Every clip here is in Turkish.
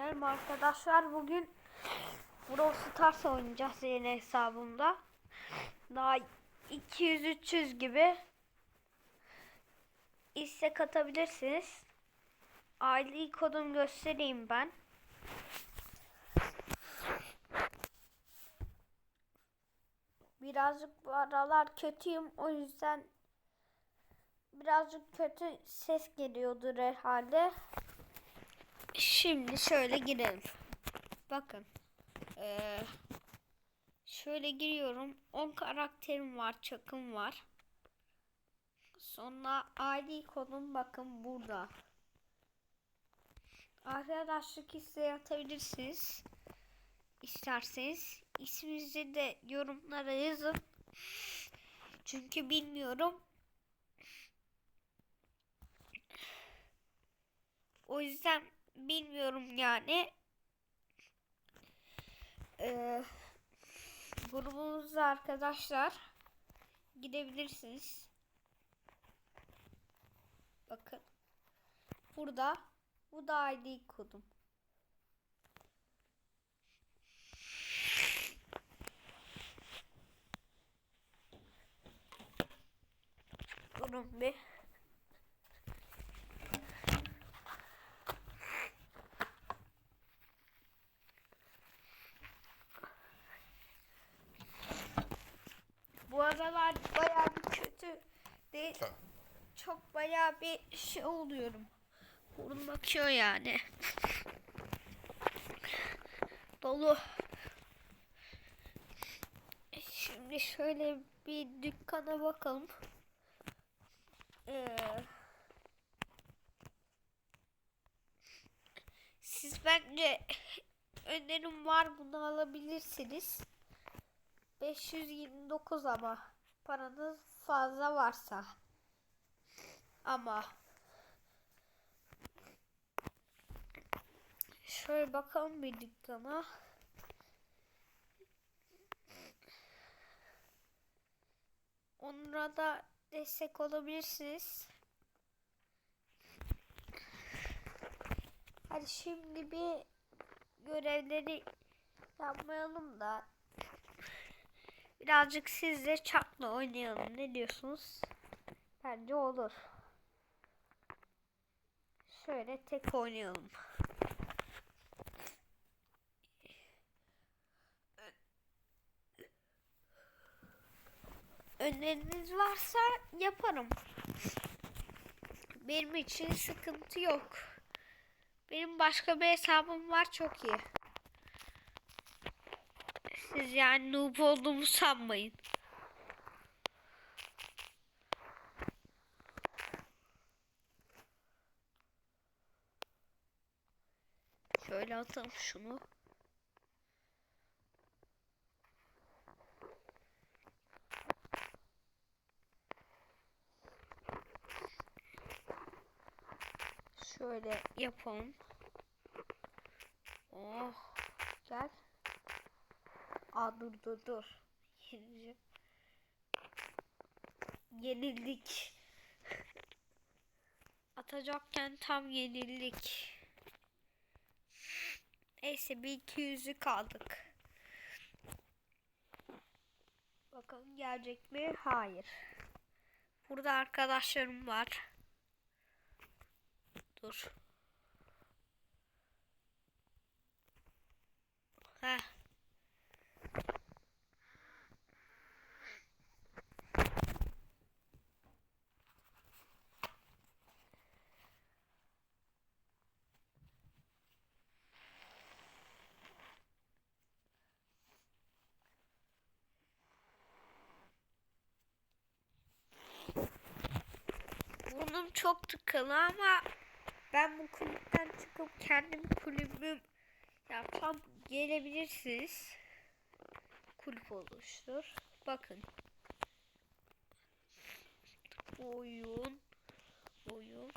Selam arkadaşlar bugün Brawl Stars oynayacağız yeni hesabımda. Daha 200-300 gibi istek atabilirsiniz. Aile kodumu göstereyim ben. Birazcık bu aralar kötüyüm o yüzden birazcık kötü ses geliyordur herhalde. Şimdi şöyle girelim. Bakın. Ee, şöyle giriyorum. 10 karakterim var. Çakım var. Sonra ID kodum bakın burada. Arkadaşlık isteği atabilirsiniz. İsterseniz. isminizi de yorumlara yazın. Çünkü bilmiyorum. O yüzden bilmiyorum yani. Ee, grubumuzda arkadaşlar gidebilirsiniz. Bakın. Burada bu da ID kodum. Durun bir. Bu aralar bayağı bir kötü değil. Çok bayağı bir şey oluyorum. Burnum akıyor yani. Dolu. Şimdi şöyle bir dükkana bakalım. Ee, siz bence önerim var bunu alabilirsiniz. 529 ama paranız fazla varsa. Ama şöyle bakalım bir dükkana. Onlara da destek olabilirsiniz. Hadi şimdi bir görevleri yapmayalım da birazcık sizle çapla oynayalım. Ne diyorsunuz? Bence olur. Şöyle tek oynayalım. Öneriniz varsa yaparım. Benim için sıkıntı yok. Benim başka bir hesabım var çok iyi. Siz yani noob olduğumu sanmayın. Şöyle atalım şunu. Şöyle yapalım. Oh. Gel. Aa dur dur dur. Yenildik. Atacakken tam yenildik. Neyse bir iki yüzü kaldık. Bakalım gelecek mi? Hayır. Burada arkadaşlarım var. Dur. Heh. Burnum çok tıkalı ama ben bu kulüpten çıkıp kendim kulübüm yapsam gelebilirsiniz. Kulüp oluştur. Bakın. Oyun. Oyun.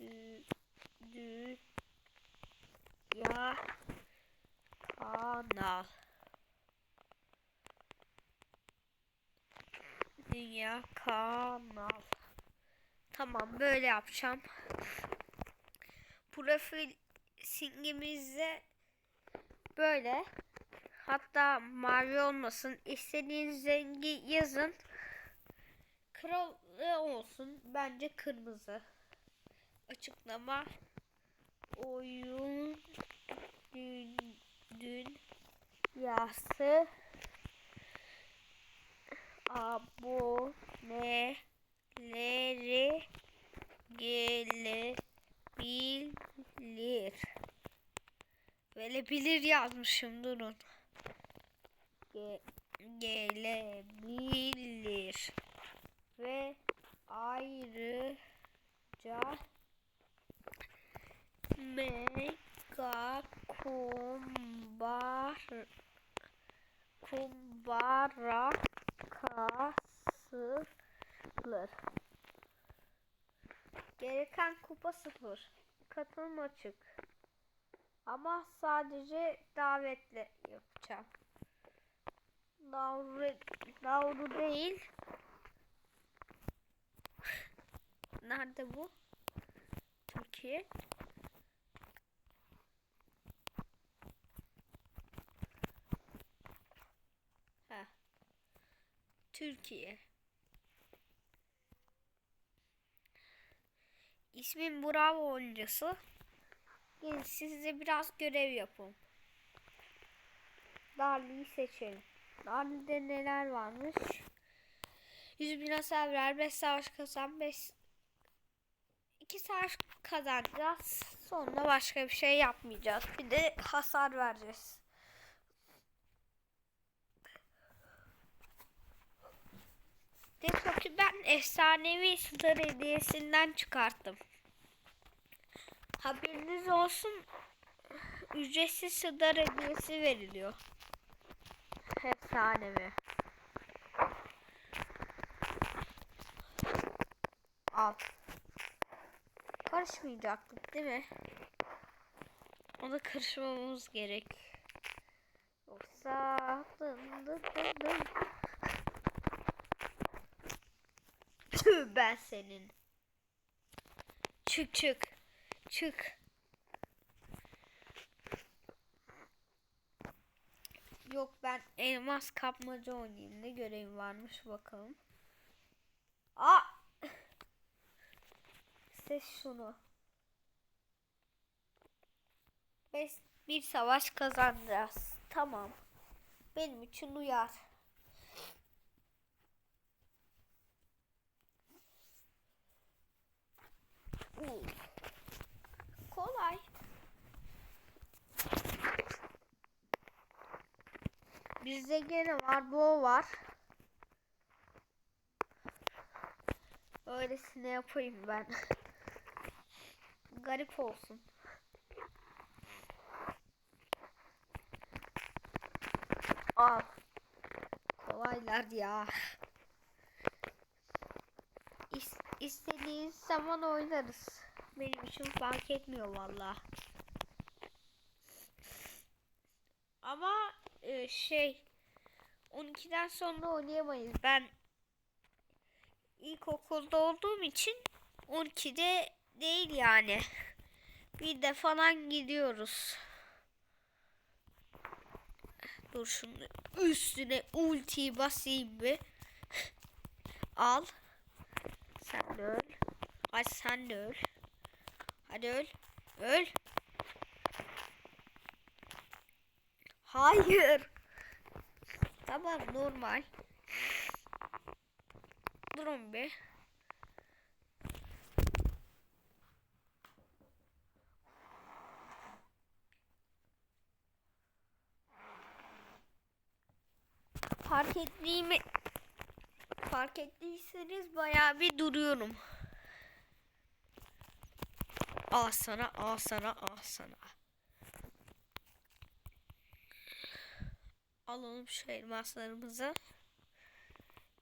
Dü, dü, ya kanal. Dünya kanal. Tamam böyle yapacağım. Profil simgemizde böyle. Hatta mavi olmasın. İstediğiniz rengi yazın. Kralı olsun. Bence kırmızı. Açıklama. Oyun dün, dün yası aboneleri gelebilir. Gelebilir yazmışım durun. Ge- gelebilir. Ve ayrıca mega kumbar kumbara kasılır. Gereken kupa sıfır. Katılım açık. Ama sadece davetle yapacağım. Navru, Navru değil. Nerede bu? Türkiye. Ha. Türkiye. İsmim Bravo oyuncusu. Gelin size biraz görev yapın. Darlı'yı seçelim. Darlı'da neler varmış? 100 bin hasar ver, 5 savaş kazan, 5 2 savaş kazanacağız. Sonra başka bir şey yapmayacağız. Bir de hasar vereceğiz. Depoki ben efsanevi star hediyesinden çıkarttım. Haberiniz olsun ücretsiz star hediyesi veriliyor. Efsanevi. Al. Karışmayacaktık değil mi? Ona karışmamamız gerek. Yoksa dın dın dın dın. Tüh ben senin. Çık çık. Çık. Yok ben elmas kapmaca oynayayım. Ne görevim varmış bakalım. Aa! Ses şunu. Beş, bir savaş kazanacağız. Tamam. Benim için uyar. Uu. Kolay. Bizde gene var, bu var. Öylesine yapayım ben. Garip olsun. Al. Kolaylar ya. İs zaman oynarız. Benim için fark etmiyor valla. Ama e, şey 12'den sonra oynayamayız. Ben ilkokulda olduğum için 12'de değil yani. Bir de falan gidiyoruz. Dur şunu üstüne ulti basayım bir. Al. Sen de öl. Ay sen de öl. Hadi öl. Öl. Hayır. Tamam normal. Durun bir. Fark ettiğimi fark ettiyseniz bayağı bir duruyorum. Al sana, al sana, al sana. Alalım şu elmaslarımızı.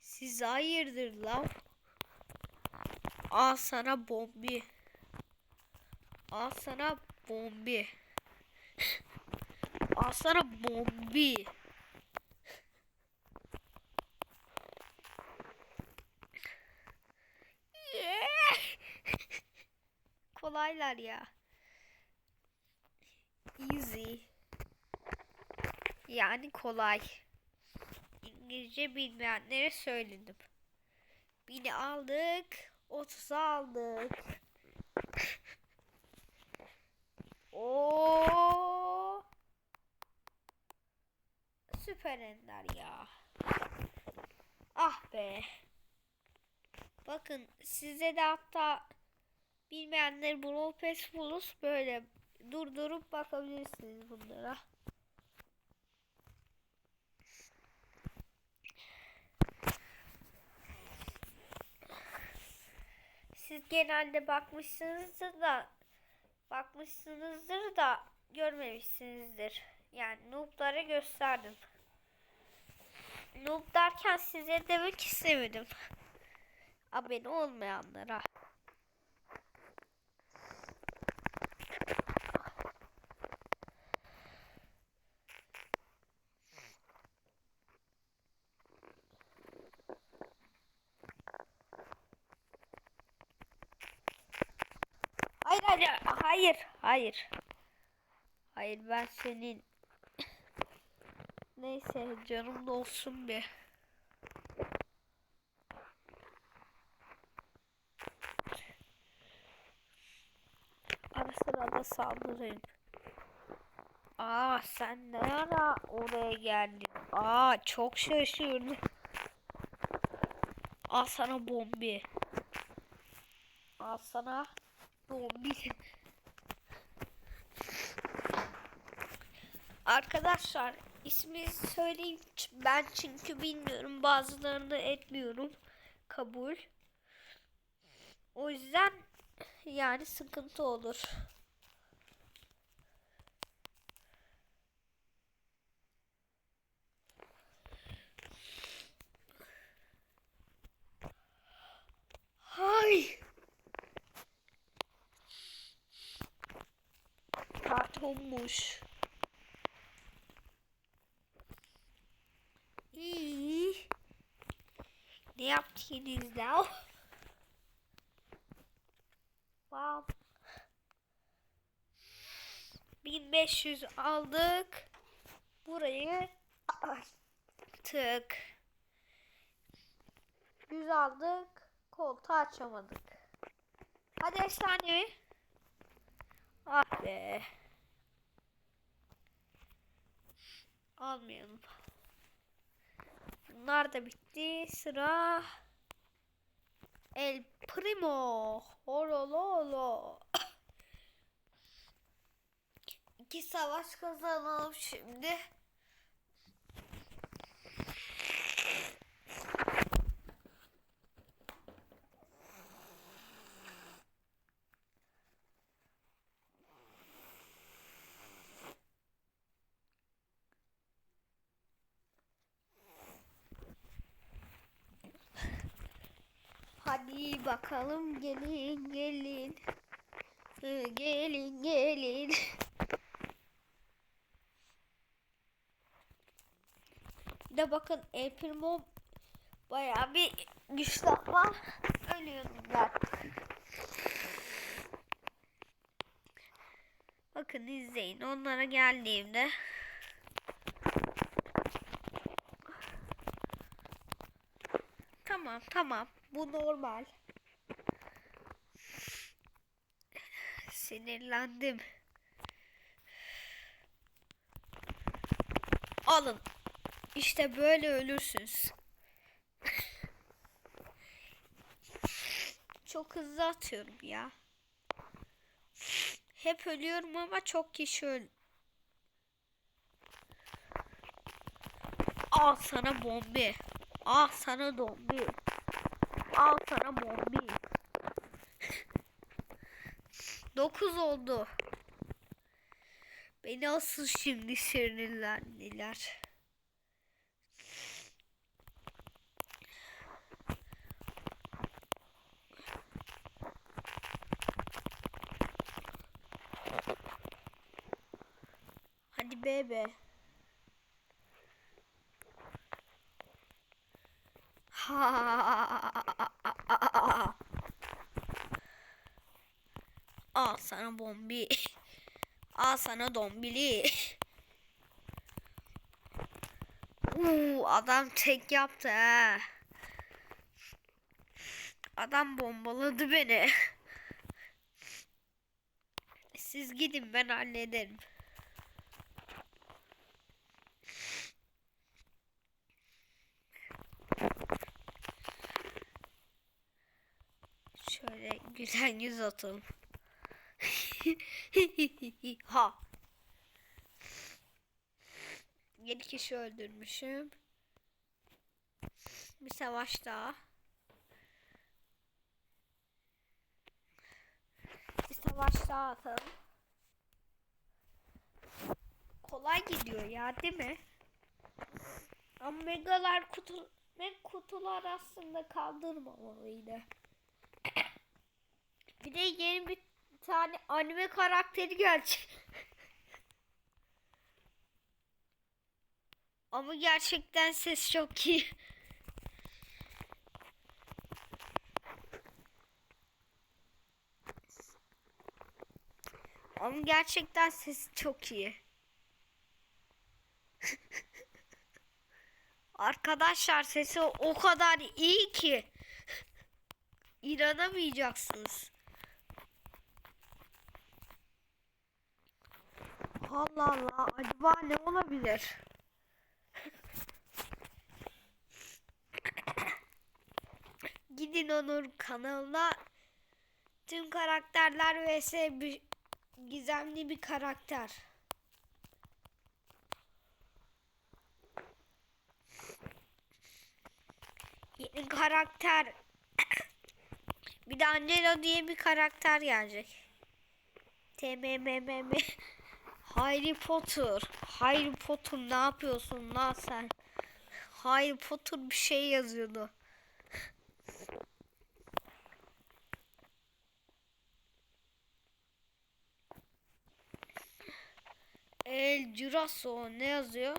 Siz hayırdır lan? Al sana bombi. Al sana bombi. Al sana bombi. Kolaylar ya. Yani kolay. İngilizce bilmeyenlere söyledim. Bini aldık. 30'a aldık. Oo. Süper ender ya. Ah be. Bakın size de hatta bilmeyenler Brawl Pass Plus böyle durdurup bakabilirsiniz bunlara. Siz genelde bakmışsınızdır da bakmışsınızdır da görmemişsinizdir. Yani noob'lara gösterdim. Noob derken size demek istemedim. Abone olmayanlara. Hayır hayır hayır hayır. Hayır ben senin Neyse canım da olsun bir. Ara sıra da saldırayım. Aa sen ne ara oraya geldin? Aa çok şaşırdım. Al sana bombi. Al sana bombi. Arkadaşlar ismi söyleyeyim ben çünkü bilmiyorum bazılarını etmiyorum kabul. O yüzden yani sıkıntı olur. Hay. Kartonmuş. İyi. Ne yaptınız da? Wow. 1500 aldık. Burayı açtık. 100 aldık. Koltuğu açamadık. Hadi efsanevi. Ah be. Almayalım. Bunlar da bitti. Sıra El Primo. Holololo. İki savaş kazanalım şimdi. Hadi bakalım gelin gelin. Gelin gelin. Bir de bakın El Primo bayağı bir güçlü ama ölüyordum ben. Bakın izleyin onlara geldiğimde Tamam tamam bu normal. Sinirlendim. Alın. İşte böyle ölürsünüz. Çok hızlı atıyorum ya. Hep ölüyorum ama çok kişi öl. Al sana bombi. Al sana bombi. Al sana bombi. 9 oldu. Beni asıl şimdi sinirlendiler. Hadi bebe. Ha. Al sana bombi. Al sana dombili. Uuu adam tek yaptı ha. Adam bombaladı beni. Siz gidin ben hallederim. Şöyle güzel yüz atalım. ha. Yedi kişi öldürmüşüm. Bir savaş daha. Bir savaş daha atalım. Kolay gidiyor ya değil mi? Ama megalar kutu ve kutular aslında kaldırmamalıydı. Bir de yeni bir tane anime karakteri gelecek. Ama gerçekten ses çok iyi. Ama gerçekten ses çok iyi. Arkadaşlar sesi o kadar iyi ki inanamayacaksınız. Allah Allah acaba ne olabilir? Gidin onun kanalına tüm karakterler vs bir gizemli bir karakter. Yeni karakter. bir de Angelo diye bir karakter gelecek. TMMMM. Harry Potter. Harry Potter ne yapıyorsun lan sen? Harry Potter bir şey yazıyordu. El Jurasso ne yazıyor?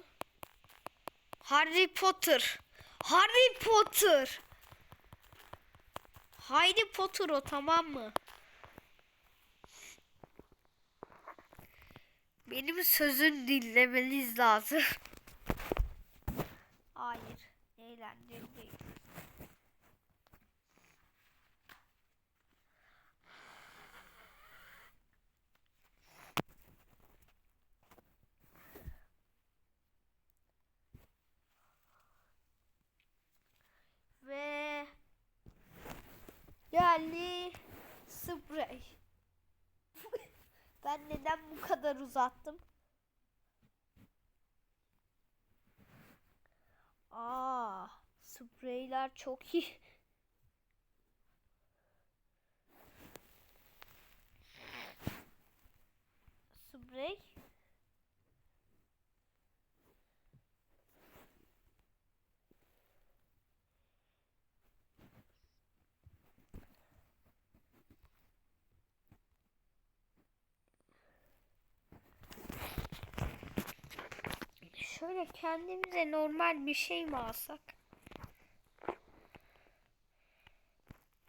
Harry Potter. Harry Potter. Harry Potter o tamam mı? Benim sözün dinlemeniz lazım. Hayır, eğlenceli değil. Ve geldi sprey. Ben bu kadar uzattım? Aa, spreyler çok iyi. Sprey. Şöyle kendimize normal bir şey mi alsak?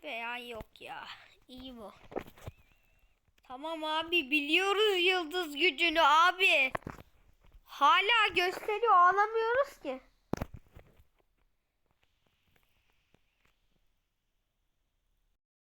Veya yok ya. İyi bu. Tamam abi biliyoruz yıldız gücünü abi. Hala gösteriyor alamıyoruz ki.